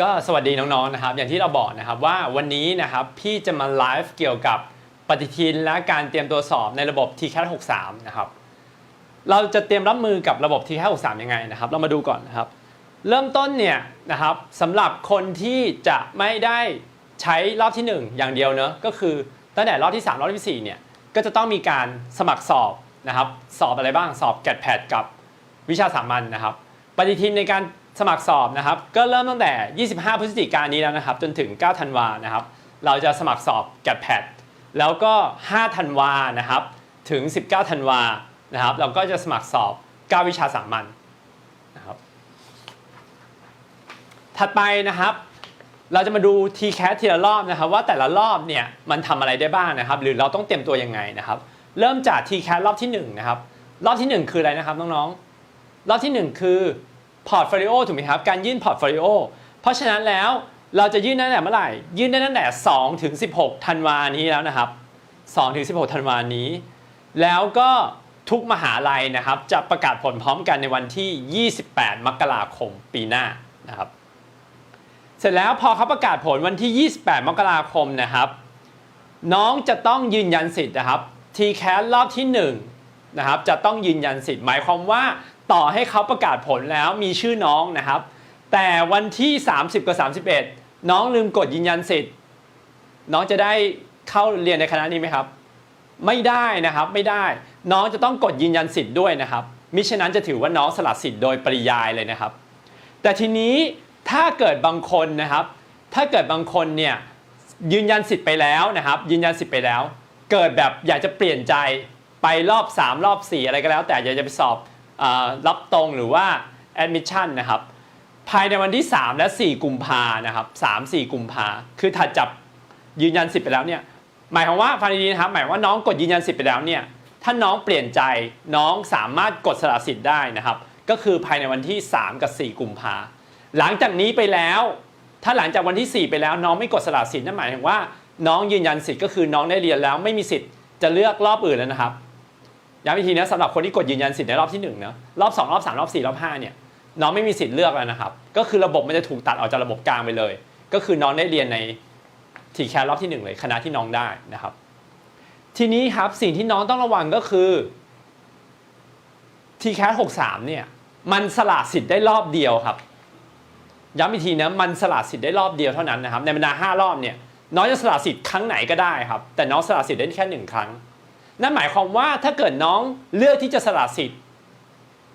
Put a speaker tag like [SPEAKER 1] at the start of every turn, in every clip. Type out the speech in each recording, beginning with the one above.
[SPEAKER 1] ก็สวัสดีน้องๆนะครับอย่างที่เราบอกนะครับว่าวันนี้นะครับพี่จะมาไลฟ์เกี่ยวกับปฏิทินและการเตรียมตัวสอบในระบบ TCAT 63 นะครับเราจะเตรียมรับมือกับระบบ TCAT 63 ยังไงนะครับ เรามาดูก่อนนะครับ เริ่มต้นเนี่ยนะครับสำหรับคนที่จะไม่ได้ใช้รอบที่ 1 อย่างเดียวเนอะก็คือตั้งแต่รอบที่ 3 รอบที่4เนี่ยก็จะต้องมีการสมัครสอบนะครับสอบอะไรบ้างสอบแกดแพดกับวิชาสามัญนะครับ ปฏิทินในการ สมัครสอบนะครับ ก็เริ่มตั้งแต่ 25 พฤศจิกายนนี้แล้วนะครับ จนถึง 9 ธันวานะครับ เราจะสมัครสอบแกดแพดแล้วก็ 5 ธันวานะครับ ถึง 19 ธันวานะครับ เราก็จะสมัครสอบ 9 วิชาสามัญนะครับ ถัดไปนะครับเราจะมาดู TCAT ทีละรอบนะครับ ว่าแต่ละรอบเนี่ยมันทำอะไรได้บ้างนะครับ หรือเราต้องเตรียมตัวยังไงนะครับ เริ่มจาก TCAT รอบที่1นะครับรอบที่ 1 คืออะไรนะครับน้องๆรอบที่ 1 คือ พอร์ตโฟลิโอถูกไหมครับ การยื่นพอร์ตโฟลิโอเพราะฉะนั้นแล้วเราจะยื่นได้ตั้งแต่เมื่อไหร่ ยื่นได้ตั้งแต่2ถึง16 ธันวานี้แล้วนะครับ2ถึง16 ธันวานี้ แล้วก็ทุกมหาลัยนะครับ จะประกาศผลพร้อมกันในวันที่ 28 มกราคมปีหน้านะครับ เสร็จแล้วพอเขาประกาศผลวันที่ 28 มกราคมนะครับ น้องจะต้องยืนยันสิทธิ์นะครับ TCAS รอบที่1นะครับจะต้องยืนยันสิทธิ์หมายความว่า ต่อให้เขาประกาศผลแล้วมีชื่อน้องนะครับ แต่วันที่ 30 กับ 31 น้องลืมกดยืนยันสิทธิ์ น้องจะได้เข้าเรียนในคณะนี้ไหมครับ ไม่ได้นะครับไม่ได้ น้องจะต้องกดยืนยันสิทธิ์ด้วยนะครับมิฉะนั้นจะถือว่าน้องสละสิทธิ์โดยปริยายเลยนะครับ แต่ทีนี้ถ้าเกิดบางคนนะครับ ถ้าเกิดบางคนเนี่ยยืนยันสิทธิ์ไปแล้วนะครับ ยืนยันสิทธิ์ไปแล้ว เกิดแบบอยากจะเปลี่ยนใจไปรอบ 3 รอบ 4 อะไรก็แล้ว แต่อยากจะไปสอบ รับตรงหรือว่า admission นะครับ ภายในวันที่ 3 และ 4 กุมภานะครับ3 4 กุมภาคือถัดจากยืนยันสิทธิ์ไปแล้วเนี่ยหมายความว่าฟังดีๆนะครับหมายว่าน้องกดยืนยันสิทธิ์ไปแล้วเนี่ยถ้าน้องเปลี่ยนใจน้องสามารถกดสละสิทธิ์ได้นะครับ ก็คือภายในวันที่ 3 กับ 4 กุมภาหลังจากนี้ไปแล้ว ถ้าหลังจากวันที่ 4 ไปแล้วน้องไม่กดสละสิทธิ์นั่นหมายถึงว่า น้องยืนยันสิทธิ์ก็คือน้องได้เรียนแล้วไม่มีสิทธิ์จะเลือกรอบอื่นแล้วนะครับ ย้ำอีกทีนะสำหรับคนที่กดยืนยันสิทธิ์ในรอบที่1เนะรอบ 2 รอบ 3 รอบ 4 รอบ 5 เนี่ยน้องไม่มีสิทธิ์เลือกแล้วนะครับ ก็คือระบบมันจะถูกตัดออกจากระบบกลางไปเลย ก็คือน้องได้เรียนในทีแครอบที่ 1 เลยคณะที่น้องได้นะครับ ทีนี้ครับสิ่งที่น้องต้องระวังก็คือ t c a s 63เนี่ยมันสละสิทธิ์ได้รอบเดียวครับ ย้ำอีกทีนะมันสละสิทธิ์ได้รอบเดียวเท่านั้นนะครับในบรรดา5รอบเนี่ยน้องจะสละสิทธิ์ครั้งไหนก็ได้ครับ แต่น้องสละสิทธิ์ได้แค่หนึ่งครั้ง นั่นหมายความว่าถ้าเกิดน้องเลือกที่จะสละสิทธิ์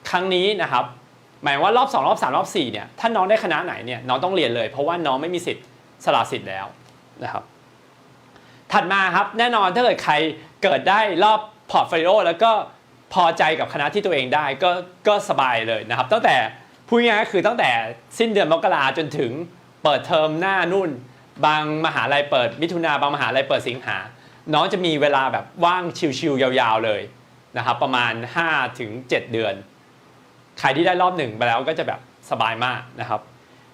[SPEAKER 1] ครั้งนี้นะครับ หมายว่ารอบ2รอบ3รอบ4เนี่ยถ้าน้องได้คณะไหนเนี่ยน้องต้องเรียนเลย เพราะว่าน้องไม่มีสิทธิ์สละสิทธิ์แล้วนะครับ ถัดมาครับแน่นอนถ้าเกิดใครเกิดได้รอบพอร์ตโฟลิโอแล้วก็พอใจกับคณะที่ตัวเองได้ก็ก็สบายเลยนะครับ ตั้งแต่พูดง่ายๆก็คือตั้งแต่สิ้นเดือนมกราจนถึงเปิดเทอมหน้านู่น บางมหาลัยเปิดมิถุนาบางมหาลัยเปิดสิงหา น้องจะมีเวลาแบบว่างชิวๆยาวๆเลยนะครับ ประมาณ 5-7ถึงเดือน ใครที่ได้รอบหนึ่งไปแล้วก็จะแบบสบายมากนะครับ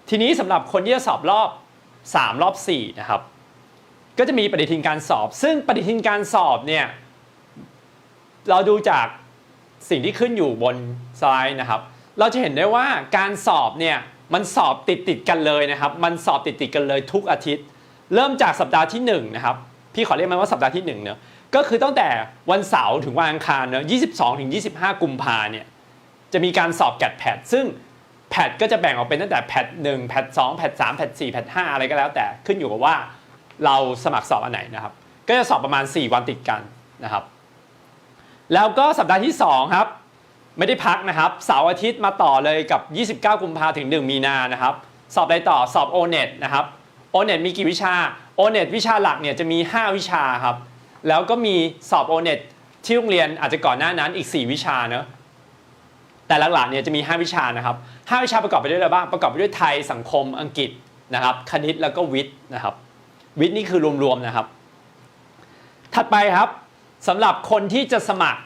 [SPEAKER 1] ทีนี้สำหรับคนที่จะสอบรอบ 3 รอบ 4 นะครับ ก็จะมีปฏิทินการสอบ ซึ่งปฏิทินการสอบเนี่ยเราดูจากสิ่งที่ขึ้นอยู่บนสไลด์นะครับ เราจะเห็นได้ว่าการสอบเนี่ยมันสอบติดติดกันเลยนะครับ มันสอบติดติดกันเลยทุกอาทิตย์ เริ่มจากสัปดาห์ที่1นะครับ พี่ขอเรียกมันว่าสัปดาห์ที่1เนอะก็คือตั้งแต่วันเสาร์ถึงวันอังคารเนอะ22ถึง25 กุมภาเนี่ยจะมีการสอบแกดแพดซึ่งแพดก็จะแบ่งออกเป็นตั้งแต่แพด1แพด2แพด3แพด4แพด5อะไรก็แล้วแต่ขึ้นอยู่กับว่าเราสมัครสอบอันไหนนะครับ ก็จะสอบประมาณ 4 วันติดกันนะครับ แล้วก็สัปดาห์ที่ 2 ครับ ไม่ได้พักนะครับเสาร์อาทิตย์มาต่อเลยกับ 29 กุมภาถึง 1 มีนานะครับ สอบอะไรต่อสอบ o n e t นะครับ o n e t มีกี่วิชา o n e t วิชาหลักเนี่ยจะมี 5 วิชาครับ แล้วก็มีสอบ o n e t ที่โรงเรียนอาจจะก่อนหน้านั้นอีก 4 วิชาเนอะแต่หลักๆเนี่ยจะมี 5 วิชานะครับ 5 วิชาประกอบไปด้วยอะไรบ้าง ประกอบไปด้วยไทยสังคมอังกฤษนะครับคณิตแล้วก็วิทย์นะครับวิทย์นี่คือรวมๆนะครับ ถัดไปครับสำหรับคนที่จะสมัคร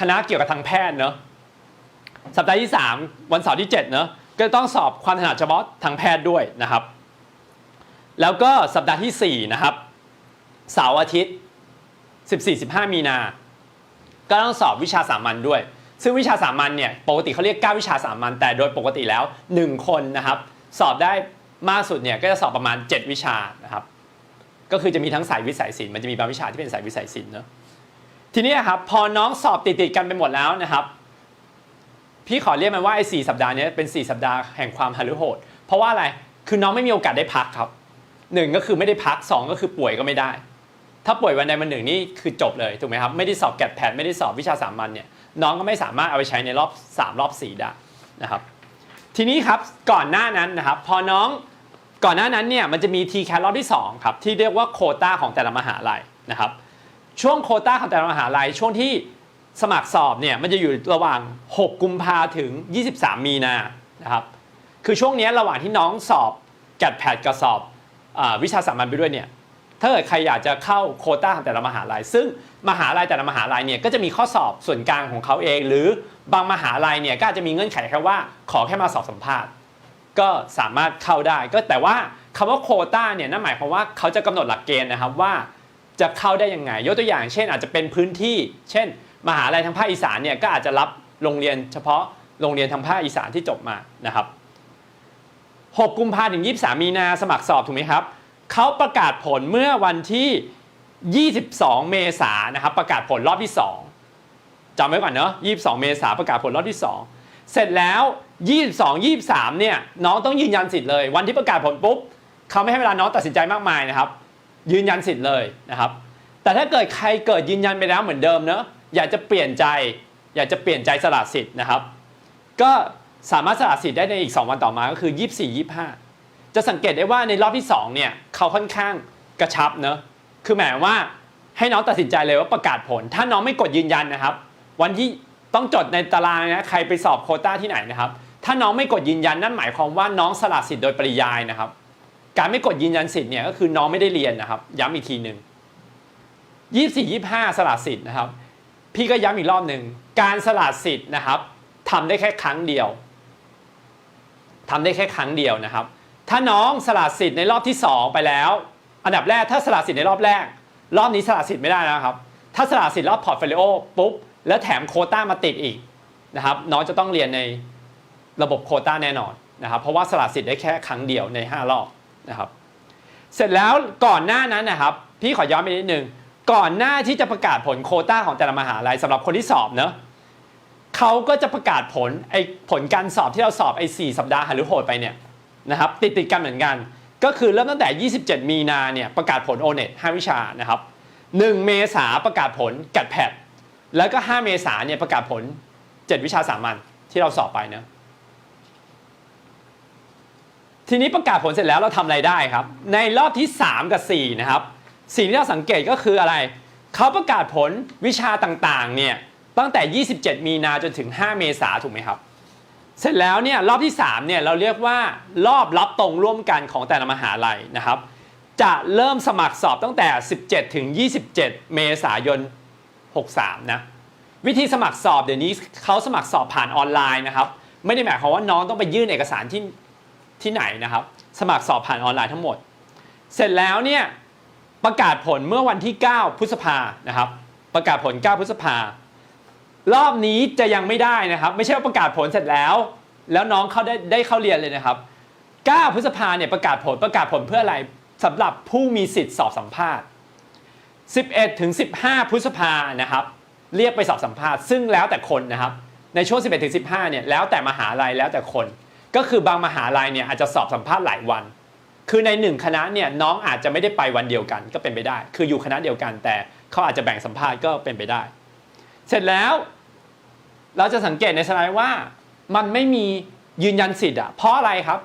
[SPEAKER 1] คณะเกี่ยวกับทางแพทย์เนอะสัปดาห์ที่ 3 วันเสาร์ที่7เนอะก็ต้องสอบความถนัดเฉพาะทางแพทย์ด้วยนะครับ แล้วก็สัปดาห์ที่ 4 นะครับ เสาร์อาทิตย์ 14-15 มีนา ก็ต้องสอบวิชาสามัญด้วย ซึ่งวิชาสามัญเนี่ยปกติเขาเรียก 9 วิชาสามัญแต่โดยปกติแล้ว 1 คนนะครับ สอบได้มากสุดเนี่ยก็จะสอบประมาณ 7 วิชานะครับ ก็คือจะมีทั้งสายวิสายศิลป์มันจะมีบางวิชาที่เป็นสายวิสายศิลป์เนอะทีนี้ครับพอน้องสอบติดติดๆกันไปหมดแล้วนะครับ พี่ขอเรียกมันว่าไอ้สสัปดาห์นี้เป็น 4 สัปดาห์แห่งความหฤโหดเพราะว่าอะไรคือน้องไม่มีโอกาสได้พักครับ หนึ่งก็คือไม่ได้พักสองก็คือป่วยก็ไม่ได้ ถ้าป่วยวันใดวันหนึ่งนี่คือจบเลยถูกไหมครับไม่ได้สอบแกดแพดไม่ได้สอบวิชาสามัญเนี่ยน้องก็ไม่สามารถเอาไปใช้ในรอบ 3 รอบ4ได้นะครับทีนี้ครับก่อนหน้านั้นนะครับพอน้องก่อนหน้านั้นเนี่ยมันจะมี t c a t รอบที่2ครับที่เรียกว่าโคต้าของแต่ละมหาลัยนะครับช่วงโคต้าของแต่ละมหาลัยช่วงที่สมัครสอบเนี่ยมันจะอยู่ระหว่าง 6 กุมภาถึง 23 มีนานะครับคือช่วงนี้ระหว่างที่น้องสอบแกดแพดกับสอบ วิชาสามัญไปด้วยเนี่ยถ้าเกิดใครอยากจะเข้าโคต้าของแต่ละมหาลัย ซึ่งมหาลัยแต่ละมหาลัยเนี่ยก็จะมีข้อสอบส่วนกลางของเขาเอง หรือบางมหาลัยเนี่ยก็อาจจะมีเงื่อนไขแค่ว่าขอแค่มาสอบสัมภาษณ์ ก็สามารถเข้าได้ ก็แต่ว่าคำว่าโคต้าเนี่ยนั่นหมายความว่าเขาจะกำหนดหลักเกณฑ์นะครับว่าจะเข้าได้ยังไง ยกตัวอย่างเช่น อาจจะเป็นพื้นที่ เช่น มหาลัยทางภาคอีสานเนี่ยก็อาจจะรับโรงเรียนเฉพาะโรงเรียนทางภาคอีสานที่จบมานะครับ 6 กุมภาพันธ์ถึง 23 มีนาสมัครสอบถูกไหมครับเขาประกาศผลเมื่อวันที่ 22 เมษายนนะครับประกาศผลรอบที่ 2จำไว้ก่อนเนอะ22 เมษายนประกาศผลรอบที่ 2 เสร็จแล้ว 22 23 เนี่ยน้องต้องยืนยันสิทธิ์เลย วันที่ประกาศผลปุ๊บเขาไม่ให้เวลาน้องตัดสินใจมากมายนะครับ ยืนยันสิทธิ์เลยนะครับ แต่ถ้าเกิดใครเกิดยืนยันไปแล้วเหมือนเดิมเนอะอยากจะเปลี่ยนใจ อยากจะเปลี่ยนใจสละสิทธิ์นะครับ ก็ สามารถสละสิทธิ์ได้ในอีก 2 วันต่อมาก็คือ 24 25 จะสังเกตได้ว่าในรอบที่2เนี่ยเขาค่อนข้างกระชับเนอะคือหมายว่าให้น้องตัดสินใจเลยว่าประกาศผล ถ้าน้องไม่กดยืนยันนะครับ วันที่ต้องจดในตารางนะใครไปสอบโคต้าที่ไหนนะครับ ถ้าน้องไม่กดยืนยันนั่นหมายความว่าน้องสละสิทธิ์โดยปริยายนะครับ การไม่กดยืนยันสิทธิ์เนี่ยก็คือน้องไม่ได้เรียนนะครับ ย้ำอีกทีหนึ่ง24 25 สละสิทธิ์นะครับ พี่ก็ย้ำอีกรอบหนึ่งการสละสิทธิ์นะครับทำได้แค่ครั้งเดียว ทำได้แค่ครั้งเดียวนะครับ ถ้าน้องสละสิทธิ์ในรอบที่ 2 ไปแล้ว อันดับแรกถ้าสละสิทธิ์ในรอบแรก รอบนี้สละสิทธิ์ไม่ได้นะครับ ถ้าสละสิทธิ์รอบพอร์ตโฟลิโอปุ๊บแล้วแถมโคต้ามาติดอีกนะครับน้องจะต้องเรียนในระบบโคต้าแน่นอนนะครับ เพราะว่าสละสิทธิ์ได้แค่ครั้งเดียวใน 5 รอบนะครับ เสร็จแล้วก่อนหน้านั้นนะครับ พี่ขอย้อนไปนิดนึงก่อนหน้าที่จะประกาศผลโคต้าของแต่ละมหาลัยสำหรับคนที่สอบเนอะ เขาก็จะประกาศผลไอ้ผลการสอบที่เราสอบไอ้สสัปดาห์หรือโหดไปเนี่ยนะครับติดติดกันเหมือนกัน ก็คือเริ่มตั้งแต่ 27 มีนาเนี่ยประกาศผลโอเน็ต5วิชานะครับ 1 เมษาประกาศผลกัดแพดแล้วก็ 5 เมษาเนี่ยประกาศผล 7 วิชาสามัญที่เราสอบไปเนอะทีนี้ประกาศผลเสร็จแล้วเราทำอะไรได้ครับ ในรอบที่ 3 กับ 4 นะครับสิ่งที่เราสังเกตก็คืออะไร เขาประกาศผลวิชาต่างๆเนี่ย ตั้งแต่ 27 มีนาจนถึง 5 เมษาถูกไหมครับ เสร็จแล้วเนี่ยรอบที่3เนี่ยเราเรียกว่ารอบรับตรงร่วมกันของแต่ละมหาลัยนะครับ จะเริ่มสมัครสอบตั้งแต่ 17 ถึง 27 เมษายน 63 นะ วิธีสมัครสอบเดี๋ยวนี้เขาสมัครสอบผ่านออนไลน์นะครับ ไม่ได้หมายความว่าน้องต้องไปยื่นเอกสารที่ที่ไหนนะครับ สมัครสอบผ่านออนไลน์ทั้งหมด เสร็จแล้วเนี่ยประกาศผลเมื่อวันที่ 9 พฤษภานะครับ ประกาศผล 9 พฤษภา รอบนี้จะยังไม่ได้นะครับ ไม่ใช่ว่าประกาศผลเสร็จแล้ว แล้วน้องเขาได้ได้เข้าเรียนเลยนะครับ 9 พฤษภาเนี่ยประกาศผลประกาศผลเพื่ออะไรสำหรับผู้มีสิทธิ์สอบสัมภาษณ์ 11ถึง15 พฤษภานะครับ เรียกไปสอบสัมภาษณ์ซึ่งแล้วแต่คนนะครับ ในช่วง 11ถึง15เนี่ยแล้วแต่มหาลัยแล้วแต่คน ก็คือบางมหาลัยเนี่ยอาจจะสอบสัมภาษณ์หลายวัน คือในหนึ่งคณะเนี่ยน้องอาจจะไม่ได้ไปวันเดียวกันก็เป็นไปได้ คืออยู่คณะเดียวกันแต่เขาอาจจะแบ่งสัมภาษณ์ก็เป็นไปได้ เสร็จแล้ว เราจะสังเกตในสไลด์ว่ามันไม่มียืนยันสิทธิ์อะเพราะอะไรครับ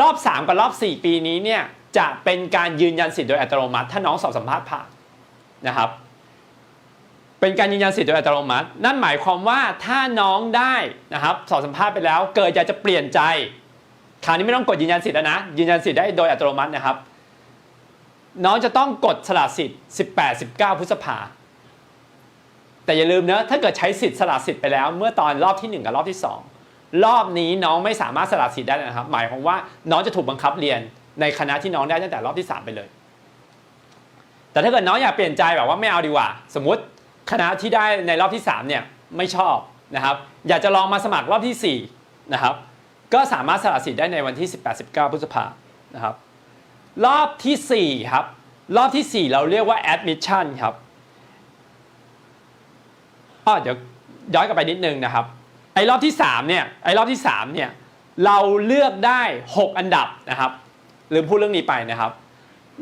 [SPEAKER 1] รอบ 3 กับรอบ 4 ปีนี้เนี่ยจะเป็นการยืนยันสิทธิ์โดยอัตโนมัติ ถ้าน้องสอบสัมภาษณ์ผ่านนะครับ เป็นการยืนยันสิทธิ์โดยอัตโนมัติ นั่นหมายความว่าถ้าน้องได้นะครับสอบสัมภาษณ์ไปแล้ว เกิดอยากจะเปลี่ยนใจคราวนี้ไม่ต้องกดยืนยันสิทธิ์แล้วนะยืนยันสิทธิ์ได้โดยอัตโนมัตินะครับ น้องจะต้องกดสละสิทธิ์ 18 19 พฤษภา แต่อย่าลืมนะถ้าเกิดใช้สิทธิ์สละสิทธิ์ไปแล้ว เมื่อตอนรอบที่ 1 กับรอบที่ 2 รอบนี้น้องไม่สามารถสละสิทธิ์ได้นะครับ หมายความว่าน้องจะถูกบังคับเรียนในคณะที่น้องได้ตั้งแต่รอบที่ 3 ไปเลย แต่ถ้าเกิดน้องอยากเปลี่ยนใจแบบว่าไม่เอาดีกว่า สมมติคณะที่ได้ในรอบที่3เนี่ยไม่ชอบนะครับอยากจะลองมาสมัครรอบที่4นะครับก็สามารถสละสิทธิ์ได้ในวันที่ 18-19 พฤษภานะครับรอบทีสี่4ครับรอบทีสี่ 4 เราเรียกว่า admission ครับ อ้อเดี๋ยวย้อนกลับไปนิดนึงนะครับ ไอ้รอบที่3เนี่ยไอ้รอบที่3เนี่ยเราเลือกได้ 6 อันดับนะครับลืมพูดเรื่องนี้ไปนะครับ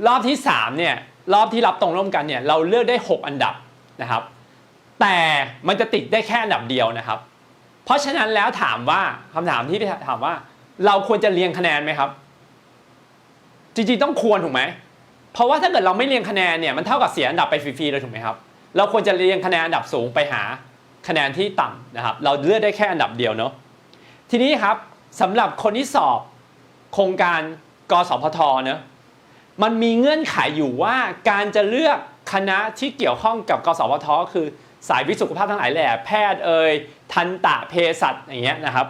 [SPEAKER 1] รอบที่3เนี่ยรอบที่รับตรงร่วมกันเนี่ยเราเลือกได้ 6 อันดับนะครับ แต่มันจะติดได้แค่อันดับเดียวนะครับ เพราะฉะนั้นแล้วถามว่าคำถามที่ถามว่า เราควรจะเรียงคะแนนไหมครับ จริงๆต้องควรถูกไหมเพราะว่าถ้าเกิดเราไม่เรียงคะแนนเนี่ยมันเท่ากับเสียอันดับไปฟรีๆเลยถูกไหมครับ เราควรจะเรียงคะแนนอันดับสูงไปหาคะแนนที่ต่ำนะครับ เราเลือกได้แค่อันดับเดียวเนาะทีนี้ครับสำหรับคนที่สอบโครงการกสพทเนะมันมีเงื่อนไขอยู่ว่าการจะเลือกคณะที่เกี่ยวข้องกับกสพทคือสายวิสุขภาพทั้งหลายแหละแพทย์เอ่ยทันตะเภสัชอย่างเงี้ยนะครับ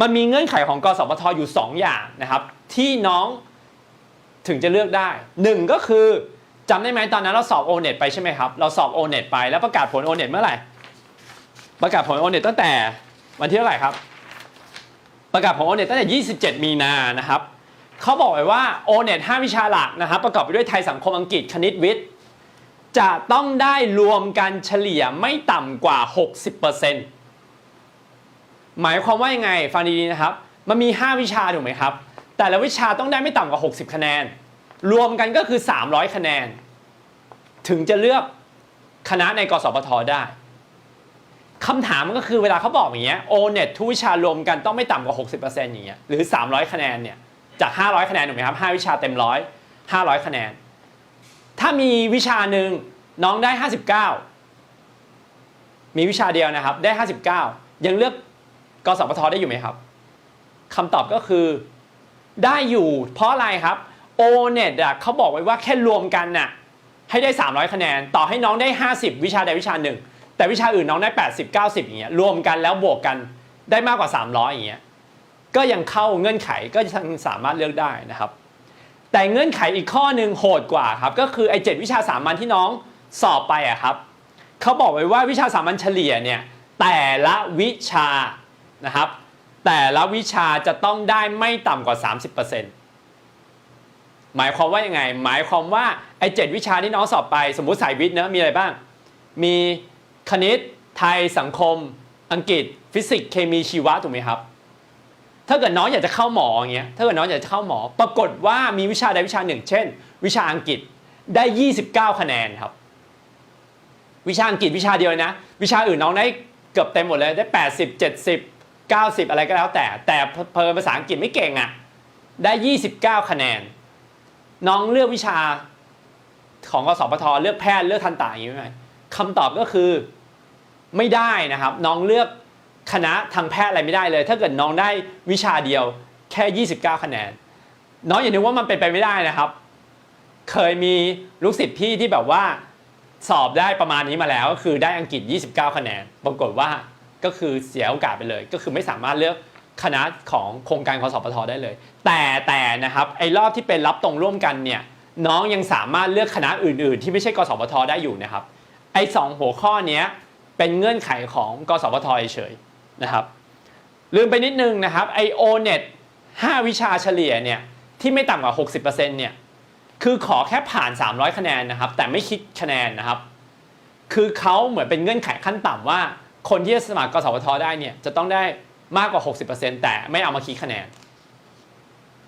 [SPEAKER 1] มันมีเงื่อนไขของกสพทอยู่ 2 อย่างนะครับ ที่น้องถึงจะเลือกได้หนึ่งก็คือ จำได้ไหมตอนนั้นเราสอบโอเน็ตไปใช่ไหมครับ เราสอบโอเน็ตไปแล้วประกาศผลโอเน็ตเมื่อไหร่ ประกาศผลโอเน็ตตั้งแต่วันที่เท่าไหร่ครับ ประกาศผลโอเน็ตตั้งแต่ 27 มีนานะครับเขาบอกไว้ว่าโอเน็ต5วิชาหลักนะครับ ประกอบไปด้วยไทยสังคมอังกฤษคณิตวิทย์ จะต้องได้รวมกันเฉลี่ยไม่ต่ำกว่า 60%หมายความว่ายังไงฟังดีๆนะครับ มันมี 5 วิชาถูกไหมครับ แต่ละวิชาต้องได้ไม่ต่ำกว่า 60 คะแนน รวมกันก็คือ 300 คะแนน ถึงจะเลือกคณะในกสพทได้คำถามมันก็คือเวลาเขาบอกอย่างเงี้ยโอเน็ตทุกวิชารวมกันต้องไม่ต่ำกว่า 60%อย่างเงี้ยหรือ 300 คะแนนเนี่ยจาก 500 คะแนนถูกไหมครับ 5 วิชาเต็มร้อย500 คะแนน ถ้ามีวิชาหนึ่งน้องได้ 59 มีวิชาเดียวนะครับ ได้ 59 ยังเลือกกสพทได้อยู่ไหมครับคำตอบก็คือได้อยู่เพราะอะไรครับ n e t อะเขาบอกไว้ว่าแค่รวมกันน่ะให้ได้ 300 คะแนน ต่อให้น้องได้ 50 วิชาใดวิชาหนึ่ง แต่วิชาอื่นน้องได้ 80 90 อย่างเงี้ยรวมกันแล้วบวกกันได้มากกว่า 300 อย่างเงี้ยก็ยังเข้าเงื่อนไขก็ยังสามารถเลือกได้นะครับ แต่เงื่อนไขอีกข้อหนึ่งโหดกว่าครับก็คือไอ้เจ็ดวิชาสามัญที่น้องสอบไปอะครับเขาบอกไว้ว่าวิชาสามัญเฉลี่ยเนี่ยแต่ละวิชานะครับแต่ละวิชาจะต้องได้ไม่ต่ำกว่า 30% หมายความว่ายังไง หมายความว่าไอ้เจ็ดวิชาที่น้องสอบไป สมมุติสายวิทย์เนะมีอะไรบ้าง มีคณิตไทยสังคม อังกฤษ ฟิสิกส์เคมีชีวะถูกไหมครับ ถ้าเกิดน้องอยากจะเข้าหมออย่างเงี้ยถ้าเกิดน้องอยากจะเข้าหมอ ปรากฏว่ามีวิชาใดวิชาหนึ่ง เช่น วิชาอังกฤษได้ 29 คะแนนครับ วิชาอังกฤษวิชาเดียวนะ วิชาอื่นน้องได้เกือบเต็มหมดเลยได้ 80 70 90 อะไรก็แล้วแต่ แต่เพอภาษาอังกฤษไม่เก่งอะได้ 29 คะแนน น้องเลือกวิชาของกสพทเลือกแพทย์เลือกทันตาอย่างนี้ไหมคำตอบก็คือไม่ได้นะครับ น้องเลือกคณะทางแพทย์อะไรไม่ได้เลย ถ้าเกิดน้องได้วิชาเดียวแค่ 29 คะแนน น้องอย่านึกว่ามันเป็นไปไม่ได้นะครับ เคยมีลูกศิษย์พี่ที่แบบว่าสอบได้ประมาณนี้มาแล้วก็คือได้อังกฤษ 29 คะแนน ปรากฏว่าก็คือเสียโอกาสไปเลย ก็คือไม่สามารถเลือก คณะของโครงการกสพทได้เลย แต่แต่นะครับไอ้รอบที่เป็นรับตรงร่วมกันเนี่ยน้องยังสามารถเลือกคณะอื่น ๆ ที่ไม่ใช่กสพทได้อยู่นะครับไอ้สองหัวข้อเนี้ยเป็นเงื่อนไขของกสพทเฉยๆนะครับลืมไปนิดนึงนะครับไอโอเน็ต5วิชาเฉลี่ยเนี่ยที่ไม่ต่ำกว่า 60%เนี่ยคือขอแค่ผ่าน 300 คะแนนนะครับ แต่ไม่คิดคะแนนนะครับ คือเขาเหมือนเป็นเงื่อนไขขั้นต่ำว่า คนที่จะสมัครกสพทได้เนี่ยจะต้องได้ มากกว่า 60%แต่ไม่เอามาคิดคะแนน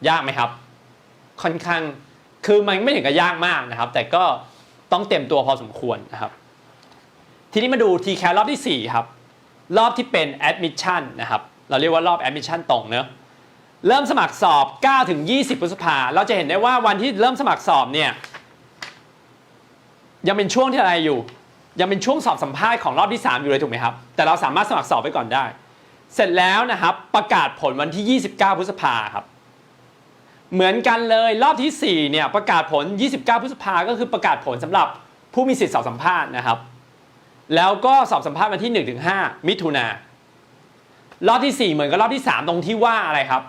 [SPEAKER 1] ยากไหมครับ ค่อนข้างคือมันไม่ถึงกับยากมากนะครับ แต่ก็ต้องเตรียมตัวพอสมควรนะครับ ทีนี้มาดู t c a รอบที่ 4 ครับ รอบที่เป็น admission นะครับ เราเรียกว่ารอบ admission ตรงเนอะเริ่มสมัครสอบ 9 ถึง 20 พฤษภา เราจะเห็นได้ว่าวันที่เริ่มสมัครสอบเนี่ย ยังเป็นช่วงที่อะไรอยู่ ยังเป็นช่วงสอบสัมภาษณ์ของรอบที่ 3 อยู่เลยถูกไหมครับ แต่เราสามารถสมัครสอบไปก่อนได้ เสร็จแล้วนะครับประกาศผลวันที่ 29 พฤษภาครับ เหมือนกันเลยรอบที่ 4 เนี่ยประกาศผล 29 พฤษภาก็คือประกาศผลสำหรับผู้มีสิทธิสอบสัมภาษณ์นะครับ แล้วก็สอบสัมภาษณ์วันที่ 1-5 มิถุนารอบที่ 4 เหมือนกับรอบที่ 3 ตรงที่ว่าอะไรครับ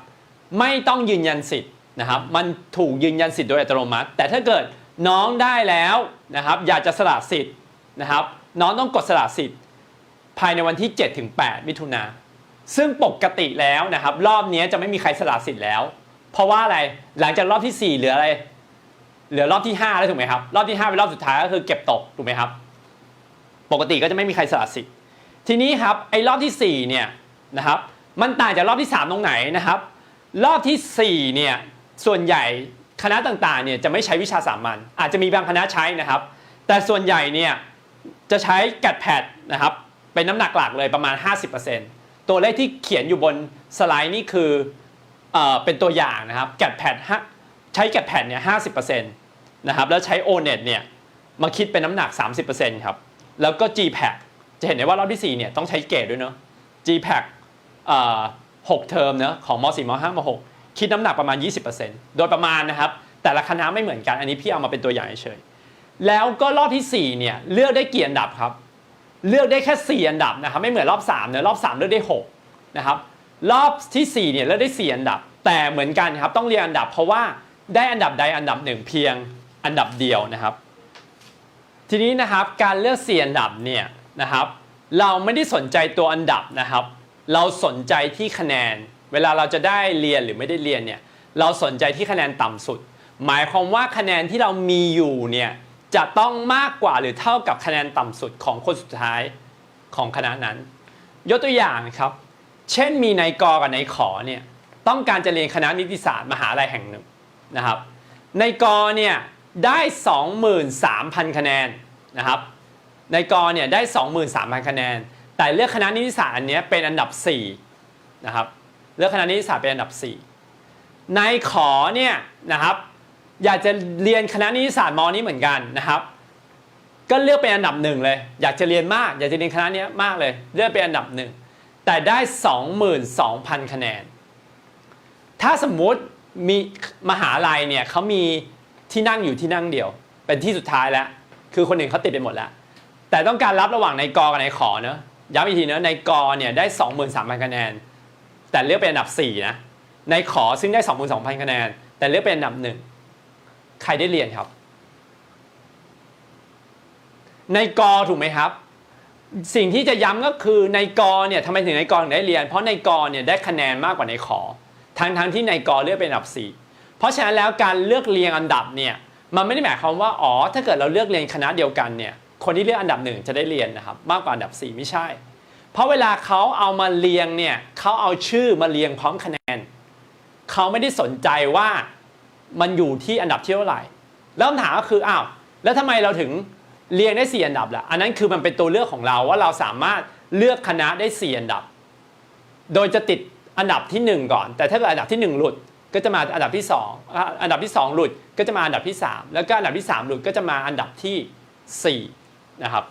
[SPEAKER 1] ไม่ต้องยืนยันสิทธิ์นะครับ มันถูกยืนยันสิทธิ์โดยอัตโนมัติ แต่ถ้าเกิดน้องได้แล้วนะครับ อยากจะสละสิทธิ์นะครับ น้องต้องกดสละสิทธิ์ ภายในวันที่ 7-8 มิถุนา ซึ่งปกติแล้วนะครับ รอบนี้จะไม่มีใครสละสิทธิ์แล้ว เพราะว่าอะไรหลังจากรอบที่สี่เหลืออะไร เหลือรอบที่ห้าแล้วถูกไหมครับ รอบที่ห้าเป็นรอบสุดท้ายก็คือเก็บตกถูกไหมครับ ปกติก็จะไม่มีใครสละสิทธิ์ ทีนี้ครับไอ้รอบที่สี่เนี่ยนะครับ มันต่างจากรอบที่สามตรงไหนนะครับ รอบที่สี่เนี่ยส่วนใหญ่คณะต่างๆ เนี่ยจะไม่ใช้วิชาสามัญอาจจะมีบางคณะใช้นะครับ แต่ส่วนใหญ่เนี่ยจะใช้กัดแพดนะครับเป็นน้ำหนักหลักเลยประมาณ 50% ตัวเลขที่เขียนอยู่บนสไลด์นี่คือเออเป็นตัวอย่างนะครับแกดแพดใช้แกดแพดเนี่ย50%นะครับแล้วใช้ o n e t เนี่ยมาคิดเป็นน้ำหนัก 30%ครับ แล้วก็ GPAC จะเห็นได้ว่ารอบที่ 4 เนี่ยต้องใช้เกรดด้วยเนาะ GPAC เอ่อ6เทอมเนอะของม .4 ม .5 ม .6 คิดน้ำหนักประมาณ 20%โดยประมาณนะครับ แต่ละคณะไม่เหมือนกัน อันนี้พี่เอามาเป็นตัวอย่างเฉย แล้วก็รอบที่ 4 เนี่ยเลือกได้กี่อันดับครับ เลือกได้แค่ 4 อันดับนะครับไม่เหมือนรอบ3เนอะรอบ 3 เลือกได้6นะครับรอบทีสี่4เนี่ยเลือกได้ 4 อันดับ แต่เหมือนกันครับต้องเรียงอันดับเพราะว่าได้อันดับใดอันดับหนึ่งเพียงอันดับเดียวนะครับ ทีนี้นะครับการเลือก4อันดับเนี่ยนะครับเราไม่ได้สนใจตัวอันดับนะครับ เราสนใจที่คะแนน เวลาเราจะได้เรียนหรือไม่ได้เรียนเนี่ยเราสนใจที่คะแนนต่ำสุด หมายความว่าคะแนนที่เรามีอยู่เนี่ย จะต้องมากกว่าหรือเท่ากับคะแนนต่ำสุดของคนสุดท้ายของคณะนั้น ยกตัวอย่างครับ เช่นมีนายกกับนายขอเนี่ยต้องการจะเรียนคณะนิติศาสตร์มหาลัยแห่งหนึ่งนะครับนายกเนี่ยได้ 23,000 คะแนนนะครับในกเนี่ยได้ 23,000 คะแนน แต่เลือกคณะนิติศาสตร์อันนี้เป็นอันดับ4นะครับเลือกคณะนิติศาสตร์เป็นอันดับ4ในขอเนี่ยนะครับ อยากจะเรียนคณะนิติศาสตร์มอนี้เหมือนกันนะครับ ก็เลือกเป็นอันดับหนึ่งเลย อยากจะเรียนมาก อยากจะเรียนคณะนี้มากเลย เลือกเป็นอันดับหนึ่งแต่ได้ 22,000 คะแนน ถ้าสมมุติมีมหาลัยเนี่ยเขามีที่นั่งอยู่ที่นั่งเดียว เป็นที่สุดท้ายแล้ว คือคนหนึ่งเขาติดไปหมดแล้ว แต่ต้องการรับระหว่างในกอกับในขอเนอะย้ำอีกทีเนอะในกอเนี่ยได้ 23,000 คะแนน แต่เลือกเป็นอันดับ 4 นะ ในขอซึ่งได้ 22,000 คะแนน แต่เลือกเป็นอันดับหนึ่ง ใครได้เรียนครับ ในกอถูกไหมครับ สิ่งที่จะย้ำก็คือในกอเนี่ยทำไมถึงในกอถึงได้เรียน เพราะในกอเนี่ยได้คะแนนมากกว่าในขอ ทั้งทั้งที่ในกอเลือกเป็นอันดับ 4 เพราะฉะนั้นแล้วการเลือกเรียงอันดับเนี่ยมันไม่ได้หมายความว่าอ๋อถ้าเกิดเราเลือกเรียนคณะเดียวกันเนี่ยคนที่เลือกอันดับหนึ่งจะได้เรียนนะครับมากกว่าอันดับ 4 ไม่ใช่ เพราะเวลาเขาเอามาเรียงเนี่ยเขาเอาชื่อมาเรียงพร้อมคะแนนเขาไม่ได้สนใจว่า มันอยู่ที่อันดับที่เท่าไหร่แล้วคำถามก็คืออ้าวแล้วทำไมเราถึงเรียงได้4อันดับล่ะอันนั้นคือมันเป็นตัวเลือกของเราว่าเราสามารถเลือกคณะได้ 4 อันดับ โดยจะติดอันดับที่ 1 ก่อน แต่ถ้าเกิดอันดับที่ 1 หลุดก็จะมาอันดับที่2อะอันดับที่ 2 หลุดก็จะมาอันดับที่ 3 แล้วก็อันดับที่ 3 หลุดก็จะมาอันดับที่4นะครับ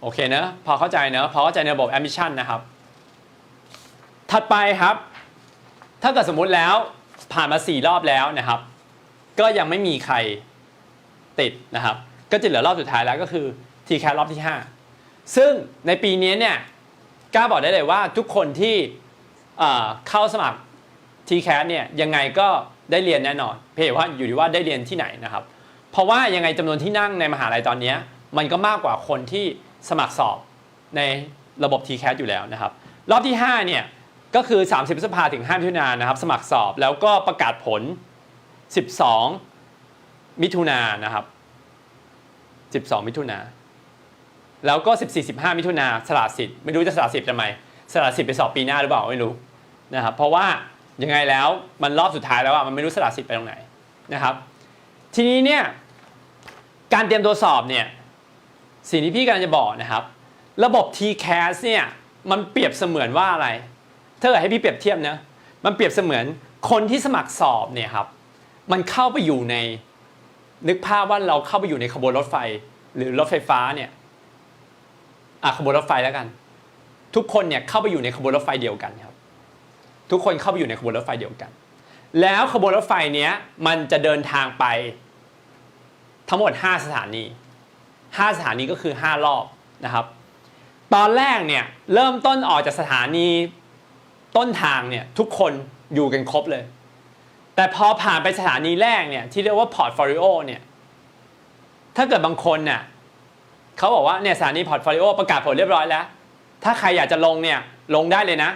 [SPEAKER 1] โอเคเนอะพอเข้าใจเนอะพอเข้าใจในระบบ admission นะครับ ถัดไปครับ ถ้าเกิดสมมุติแล้ว ผ่านมา 4 รอบแล้วนะครับ ก็ยังไม่มีใครติดนะครับ ก็จะเหลือรอบสุดท้ายแล้วก็คือ t c a t รอบที่ 5 ซึ่งในปีนี้เนี่ยกล้าบอกได้เลยว่าทุกคนที่เข้าสมัคร t c a t เนี่ยยังไงก็ได้เรียนแน่นอน เพียงว่าอยู่ที่ว่าได้เรียนที่ไหนนะครับ เพราะว่ายังไงจำนวนที่นั่งในมหาลัยตอนนี้มันก็มากกว่าคนที่สมัครสอบในระบบ t c a t อยู่แล้วนะครับ รอบที่ 5 เนี่ย ก็คือ 30พฤษภาถึง5มิถุนายนนะครับ สมัครสอบแล้วก็ประกาศผล 12 มิถุนายนนะครับ 12 มิถุนายนแล้วก็ 14 15 มิถุนายนสละสิทธิ์ไม่รู้จะสละสิทธิ์ทำไมสละสิทธิ์ไปสอบปีหน้าหรือเปล่าไม่รู้นะครับเพราะว่ายังไงแล้วมันรอบสุดท้ายแล้วอะมันไม่รู้สละสิทธิ์ไปตรงไหนนะครับ ทีนี้เนี่ยการเตรียมตัวสอบเนี่ยสิ่งที่พี่กำลังจะบอกนะครับ ระบบ TCAS เนี่ยมันเปรียบเสมือนว่าอะไร ถ้าเกิดให้พี่เปรียบเทียบนะมันเปรียบเสมือนคนที่สมัครสอบเนี่ยครับมันเข้าไปอยู่ในนึกภาพว่าเราเข้าไปอยู่ในขบวนรถไฟ หรือรถไฟฟ้าเนี่ยอะขบวนรถไฟแล้วกัน ทุกคนเนี่ยเข้าไปอยู่ในขบวนรถไฟเดียวกันครับ ทุกคนเข้าไปอยู่ในขบวนรถไฟเดียวกัน แล้วขบวนรถไฟเนี้ยมันจะเดินทางไปทั้งหมด 5 สถานี 5 สถานีก็คือ 5 รอบนะครับ ตอนแรกเนี่ยเริ่มต้นออกจากสถานี ต้นทางเนี่ยทุกคนอยู่กันครบเลย แต่พอผ่านไปสถานีแรกเนี่ยที่เรียกว่าพอร์ตโฟลิโอเนี่ยถ้าเกิดบางคนเนี่ยเขาบอกว่าเนี่ยสถานีพอร์ตโฟลิโอประกาศผลเรียบร้อยแล้ว ถ้าใครอยากจะลงเนี่ยลงได้เลยนะ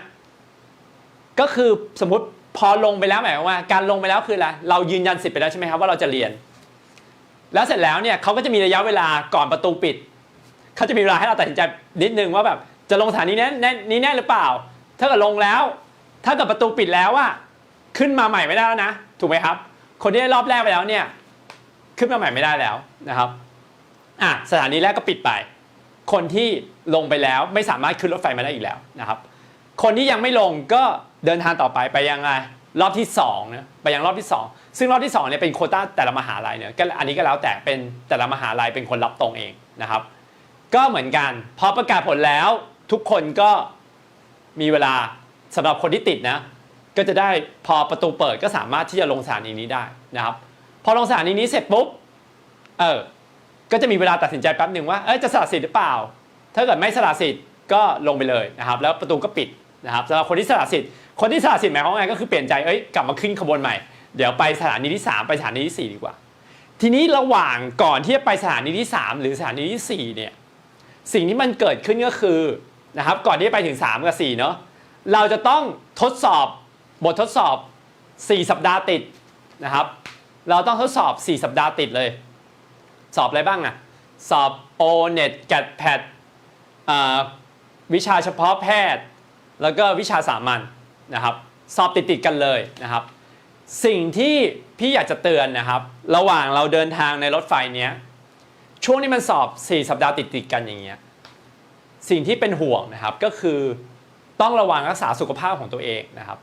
[SPEAKER 1] ก็คือสมมติพพอลงไปแล้วหมายความว่า การลงไปแล้วคืออะไรเรายืนยันสิทธิ์ไปแล้วใช่ไหมครับว่าเราจะเรียน แล้วเสร็จแล้วเนี่ยเขาก็จะมีระยะเวลาก่อนประตูปิดเขาจะมีเวลาให้เราตัดสินใจนิดนึงว่าแบบจะลงสถานีนี้แน่นี้แน่หรือเปล่า ถ้าเกิดลงแล้ว ถ้าเกิดประตูปิดแล้วอะขึ้นมาใหม่ไม่ได้แล้วนะ ถูกไหมครับ คนที่ได้รอบแรกไปแล้วเนี่ย ขึ้นมาใหม่ไม่ได้แล้วนะครับอะสถานีแรกก็ปิดไป คนที่ลงไปแล้วไม่สามารถขึ้นรถไฟมาได้อีกแล้วนะครับ คนที่ยังไม่ลงก็เดินทางต่อไปไปยังไงรอบที่2นะไปยังรอบที่ 2 ซึ่งรอบที่2เนี่ยเป็นโคต้าแต่ละมหาลัยเนี่ยก็อันนี้ก็แล้วแต่เป็นแต่ละมหาลัยเป็นคนรับตรงเองนะครับ ก็เหมือนกันพอประกาศผลแล้วทุกคนก็ มีเวลาสำหรับคนที่ติดนะ ก็จะได้พอประตูเปิดก็สามารถที่จะลงสถานีนี้ได้นะครับ พอลงสถานีนี้เสร็จปุ๊บเออก็จะมีเวลาตัดสินใจแป๊บหนึ่งว่าเอ้ยจะสละสิทธิ์หรือเปล่า ถ้าเกิดไม่สละสิทธิ์ก็ลงไปเลยนะครับ แล้วประตูก็ปิดนะครับสำหรับคนที่สละสิทธิ์คนที่สละสิทธิ์หมายความว่าไงก็คือเปลี่ยนใจเอ้ยกลับมาขึ้นขบวนใหม่เดี๋ยวไปสถานีที่ 3 ไปสถานีที่ 4 ดีกว่า ทีนี้ระหว่างก่อนที่จะไปสถานีที่ 3 หรือสถานีที่ 4 เนี่ยสิ่งที่มันเกิดขึ้นก็คือ นะครับก่อนที่จะไปถึง 3 กับ 4 เนาะเราจะต้องทดสอบบททดสอบ 4 สัปดาห์ติดนะครับ เราต้องทดสอบ 4 สัปดาห์ติดเลย สอบอะไรบ้างอะสอบ o n e t g a t p a t อ่าวิชาเฉพาะแพทย์ แล้วก็วิชาสามัญนะครับ สอบติดๆกันเลยนะครับ สิ่งที่พี่อยากจะเตือนนะครับ ระหว่างเราเดินทางในรถไฟเนี้ยช่วงที่มันสอบ 4 สัปดาห์ติดๆกันอย่างเงี้ย สิ่งที่เป็นห่วงนะครับก็คือต้องระวังรักษาสุขภาพของตัวเองนะครับ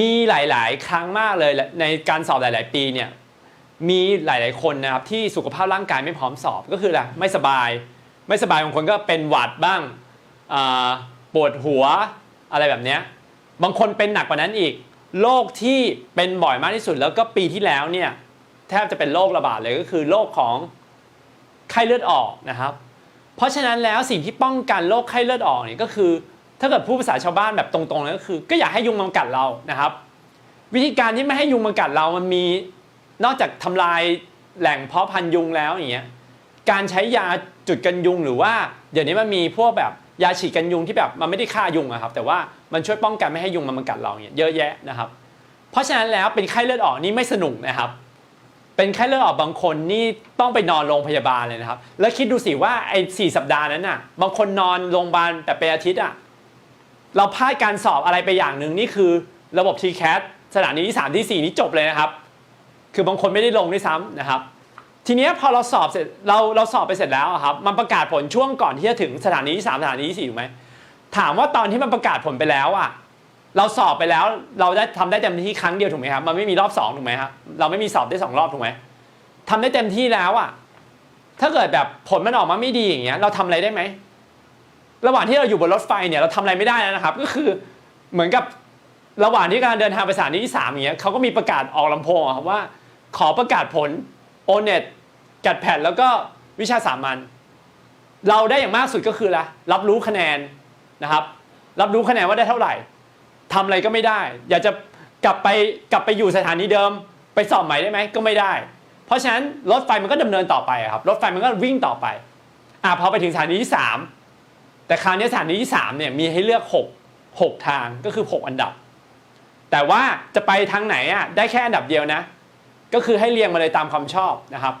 [SPEAKER 1] มีหลาย ๆ ครั้งมากเลยในการสอบหลาย ๆ ปีเนี่ยมีหลาย ๆ คนนะครับที่สุขภาพร่างกายไม่พร้อมสอบก็คืออะไรไม่สบาย ไม่สบายบางคนก็เป็นหวัดบ้างปวดหัวอะไรแบบนี้บางคนเป็นหนักกว่านั้นอีกโรคที่เป็นบ่อยมากที่สุดแล้วก็ปีที่แล้วเนี่ยแทบจะเป็นโรคระบาดเลยก็คือโรคของไข้เลือดออกนะครับ เพราะฉะนั้นแล้วสิ่งที่ป้องกันโรคไข้เลือดออกเนี่ยก็คือ ถ้าเกิดพูดภาษาชาวบ้านแบบตรงๆเลยก็คือ ก็อย่าให้ยุงมากัดเรานะครับ วิธีการที่ไม่ให้ยุงมากัดเรามันมีนอกจากทำลายแหล่งเพาะพันยุงแล้วอย่างเงี้ยการใช้ยาจุดกันยุงหรือว่า เดี๋ยวนี้มันมีพวกแบบยาฉีดกันยุงที่แบบมันไม่ได้ฆ่ายุงอะครับแต่ว่ามันช่วยป้องกันไม่ให้ยุงมันมากัดเราเนี่ยเยอะแยะนะครับ เพราะฉะนั้นแล้วเป็นไข้เลือดออกนี่ไม่สนุกนะครับ เป็นไข้เลือดออกบางคนนี่ต้องไปนอนโรงพยาบาลเลยนะครับ แล้วคิดดูสิว่าไอ้สี่สัปดาห์นั้นน่ะ บางคนนอนโรงพยาบาลแต่เป็นอาทิตย์อะ เราพลาดการสอบอะไรไปอย่างหนึ่งนี่คือระบบ TCAT สถานีที่สามที่สี่นี้จบเลยนะครับ คือบางคนไม่ได้ลงด้วยซ้ำนะครับ ทีนี้พอเราสอบเสร็จเราเราสอบไปเสร็จแล้วครับ มันประกาศผลช่วงก่อนที่จะถึงสถานีที่สามสถานีที่สี่ถูกไหมถามว่าตอนที่มันประกาศผลไปแล้วอะ เราสอบไปแล้วเราได้ทำได้เต็มที่ครั้งเดียวถูกไหมครับมันไม่มีรอบสองถูกไหมครับเราไม่มีสอบได้สองรอบถูกไหมทำได้เต็มที่แล้วอะถ้าเกิดแบบผลมันออกมาไม่ดีอย่างเงี้ยเราทำอะไรได้ไหมระหว่างที่เราอยู่บนรถไฟเนี่ยเราทำอะไรไม่ได้แล้วนะครับ ก็คือเหมือนกับระหว่างที่การเดินทางไปสถานีที่สามอย่างเงี้ยเขาก็มีประกาศออกลำโพงอะครับว่า ขอประกาศผลโอเน็ตกัดแผ่นแล้วก็วิชาสามัญเราได้อย่างมากสุดก็คือละรับรู้คะแนนนะครับ รับรู้คะแนนว่าได้เท่าไหร่ ทำอะไรก็ไม่ได้ อยากจะกลับไปกลับไปอยู่สถานีเดิม ไปสอบใหม่ได้ไหมก็ไม่ได้ เพราะฉะนั้นรถไฟมันก็ดำเนินต่อไปครับรถไฟมันก็วิ่งต่อไปอะพอไปถึงสถานีที่สามแต่คราวนี้สถานีที่สามเนี่ยมีให้เลือกหกหกทางก็คือหกอันดับ แต่ว่าจะไปทางไหนอะได้แค่อันดับเดียวนะ ก็คือให้เรียงมาเลยตามความชอบนะครับ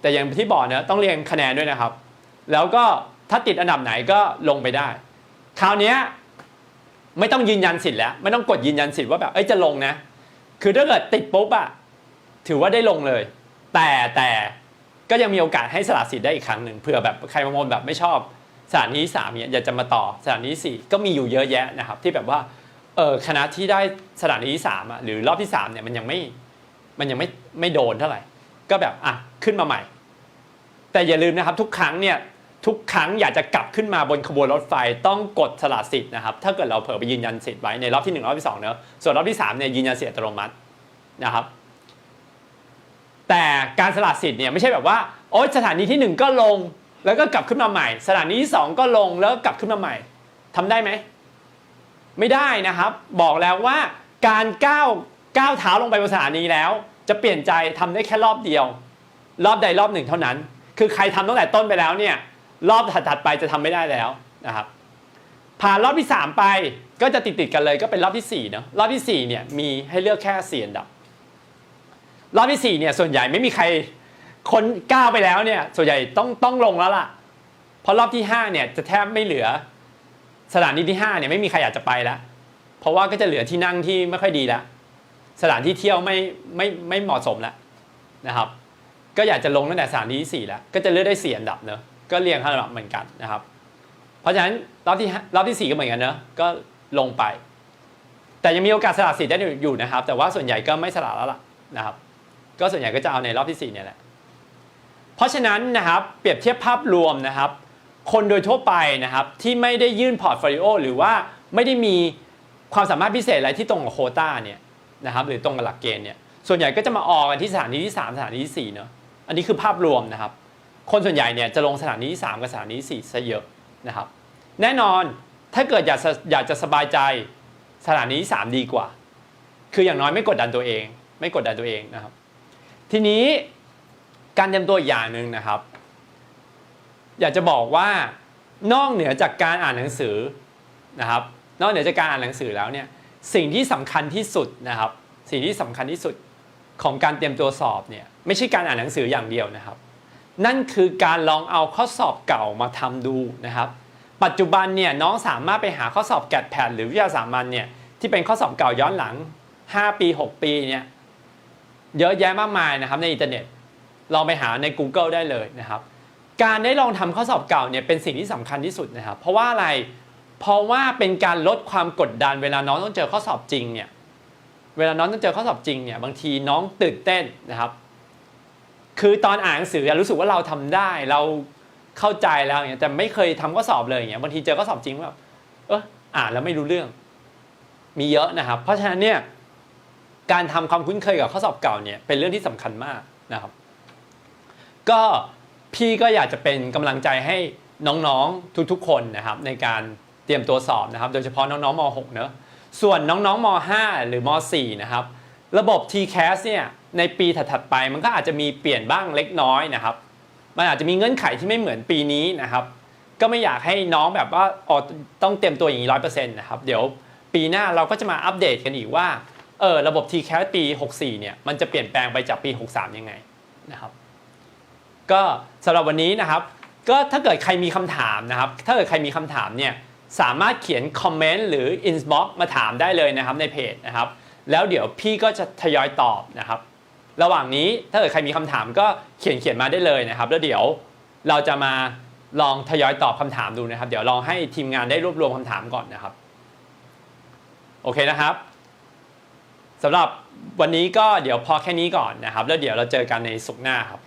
[SPEAKER 1] แต่อย่างที่บอกเนะต้องเรียงคะแนนด้วยนะครับ แล้วก็ถ้าติดอันดับไหนก็ลงไปได้ คราวนี้ ไม่ต้องยืนยันสิทธิ์แล้ว ไม่ต้องกดยืนยันสิทธิ์ว่าแบบเอ้ยจะลงนะ คือถ้าเกิดติดปุ๊บอะถือว่าได้ลงเลย แต่แต่ก็ยังมีโอกาสให้สละสิทธิ์ได้อีกครั้งหนึ่งเผื่อแบบใครบางคนแบบไม่ชอบสถานที่ที่สามเนี่ยอยากจะมาต่อสถานที่ที่สี่ก็มีอยู่เยอะแยะนะครับ ที่แบบว่าเออคณะที่ได้สถานีที่สามอะหรือรอบที่สามเนี่ยมันยังไม่มันยังไม่ไม่โดนเท่าไหร่ ก็แบบอะขึ้นมาใหม่ แต่อย่าลืมนะครับทุกครั้งเนี่ย ทุกครั้งอยากจะกลับขึ้นมาบนขบวนรถไฟต้องกดสละสิทธิ์นะครับถ้าเกิดเราเผลอไปยืนยันสิทธิ์ไว้ในรอบที่หนึ่งรอบที่สองเนอะส่วนรอบที่สามเนี่ยยืนยันสิทธิ์อัตโนมัตินะครับแต่การสละสิทธิ์เนี่ยไม่ใช่แบบว่าโอ๊ยสถานีที่หนึ่งก็ลงแล้วก็กลับขึ้นมาใหม่ สถานีที่สองก็ลงแล้วก็กลับขึ้นมาใหม่ทำได้ไหมไม่ได้นะครับ บอกแล้วว่าการก้าวก้าวเท้าลงไปบนสถานีแล้ว จะเปลี่ยนใจทำได้แค่รอบเดียว รอบใดรอบหนึ่งเท่านั้น คือใครทำตั้งแต่ต้นไปแล้วเนี่ย รอบถัดๆไปจะทำไม่ได้แล้วนะครับผ่านรอบที่ 3 ไปก็จะติดติดกันเลยก็เป็นรอบที่4เนาะรอบที่4เนี่ยมีให้เลือกแค่4อันดับ รอบที่4เนี่ยส่วนใหญ่ไม่มีใครคนก้าวไปแล้วเนี่ยส่วนใหญ่ต้องต้องลงแล้วล่ะ เพราะรอบที่5เนี่ยจะแทบไม่เหลือ สถานที่ที่5เนี่ยไม่มีใครอยากจะไปแล้วเพราะว่าก็จะเหลือที่นั่งที่ไม่ค่อยดีแล้วสถานที่เที่ยวไม่ไม่ไม่เหมาะสมแล้วนะครับ ก็อยากจะลงตั้งแต่สถานที่ที่สี่แล้วก็จะเลือกได้สี่อันดับเนอะ ก็เรียงขั้นลำดับเหมือนกันนะครับ เพราะฉะนั้นรอบที่รอบที่สี่ก็เหมือนกันเนอะก็ลงไป แต่ยังมีโอกาสสละสิทธิ์ได้อยู่นะครับ แต่ว่าส่วนใหญ่ก็ไม่สละแล้วล่ะนะครับก็ส่วนใหญ่ก็จะเอาในรอบที่สี่เนี่ยแหละ เพราะฉะนั้นนะครับเปรียบเทียบภาพรวมนะครับ คนโดยทั่วไปนะครับที่ไม่ได้ยื่นพอร์ตโฟลิโอหรือว่าไม่ได้มีความสามารถพิเศษอะไรที่ตรงกับโคต้าเนี่ยนะครับหรือตรงกับหลักเกณฑ์เนี่ยส่วนใหญ่ก็จะมาออกกันที่สถานีที่ 3 สถานีที่4เนอะอันนี้คือภาพรวมนะครับ คนส่วนใหญ่เนี่ยจะลงสถานีที่ 3 กับสถานีที่4ซะเยอะนะครับ แน่นอนถ้าเกิดอยากอยากจะสบายใจสถานีที่ 3 ดีกว่า คืออย่างน้อยไม่กดดันตัวเอง ไม่กดดันตัวเองนะครับ ทีนี้การเตรียมตัวอีกอย่างหนึ่งนะครับ อยากจะบอกว่านอกเหนือจากการอ่านหนังสือนะครับ นอกเหนือจากการอ่านหนังสือแล้วเนี่ยสิ่งที่สำคัญที่สุดนะครับ สิ่งที่สำคัญที่สุดของการเตรียมตัวสอบเนี่ยไม่ใช่การอ่านหนังสืออย่างเดียวนะครับ นั่นคือการลองเอาข้อสอบเก่ามาทำดูนะครับ ปัจจุบันเนี่ยน้องสามารถไปหาข้อสอบแกดแพดหรือวิทยาสามัญเนี่ยที่เป็นข้อสอบเก่าย้อนหลัง 5 ปี 6 ปีเนี่ยเยอะแยะมากมายนะครับในอินเทอร์เน็ตลองไปหาใน Google ได้เลยนะครับ การได้ลองทำข้อสอบเก่าเนี่ยเป็นสิ่งที่สำคัญที่สุดนะครับ เพราะว่าอะไรเพราะว่าเป็นการลดความกดดันเวลาน้องต้องเจอข้อสอบจริงเนี่ยเวลาน้องต้องเจอข้อสอบจริงเนี่ยบางทีน้องตื่นเต้นนะครับ คือตอนอ่านหนังสือรู้สึกว่าเราทำได้เราเข้าใจแล้วอย่างเงี้ยแต่ไม่เคยทำข้อสอบเลยอย่างเงี้ยบางทีเจอข้อสอบจริงแบบเอออ่านแล้วไม่รู้เรื่อง มีเยอะนะครับ เพราะฉะนั้นเนี่ยการทำความคุ้นเคยกับข้อสอบเก่าเนี่ยเป็นเรื่องที่สำคัญมากนะครับ ก็พี่ก็อยากจะเป็นกำลังใจให้น้องๆทุกๆ คนนะครับ ในการเตรียมตัวสอบนะครับ โดยเฉพาะน้องๆม .6 เนอะส่วนน้องๆม .5 หรือม .4 นะครับ ระบบ TCAS เนี่ย ในปีถัดๆไปมันก็อาจจะมีเปลี่ยนบ้างเล็กน้อยนะครับ มันอาจจะมีเงื่อนไขที่ไม่เหมือนปีนี้นะครับ ก็ไม่อยากให้น้องแบบว่าอ๋อต้องเตรียมตัวอย่างนี้ร้อยเปอร์เซ็นต์นะครับ เดี๋ยวปีหน้าเราก็จะมาอัปเดตกันอีกว่าเออระบบ TCAS ปี 64 เนี่ย มันจะเปลี่ยนแปลงไปจากปี 63 ยังไงนะครับ ก็สำหรับวันนี้นะครับ ก็ถ้าเกิดใครมีคำถามนะครับ ถ้าเกิดใครมีคำถามเนี่ยสามารถเขียนคอมเมนต์หรือ inbox มาถามได้เลยนะครับในเพจนะครับ แล้วเดี๋ยวพี่ก็จะทยอยตอบนะครับ ระหว่างนี้ถ้าเกิดใครมีคำถามก็เขียนเขียนมาได้เลยนะครับ แล้วเดี๋ยวเราจะมาลองทยอยตอบคำถามดูนะครับ เดี๋ยวลองให้ทีมงานได้รวบรวมคำถามก่อนนะครับ โอเคนะครับสำหรับวันนี้ก็เดี๋ยวพอแค่นี้ก่อนนะครับ แล้วเดี๋ยวเราเจอกันในสุกหน้าครับ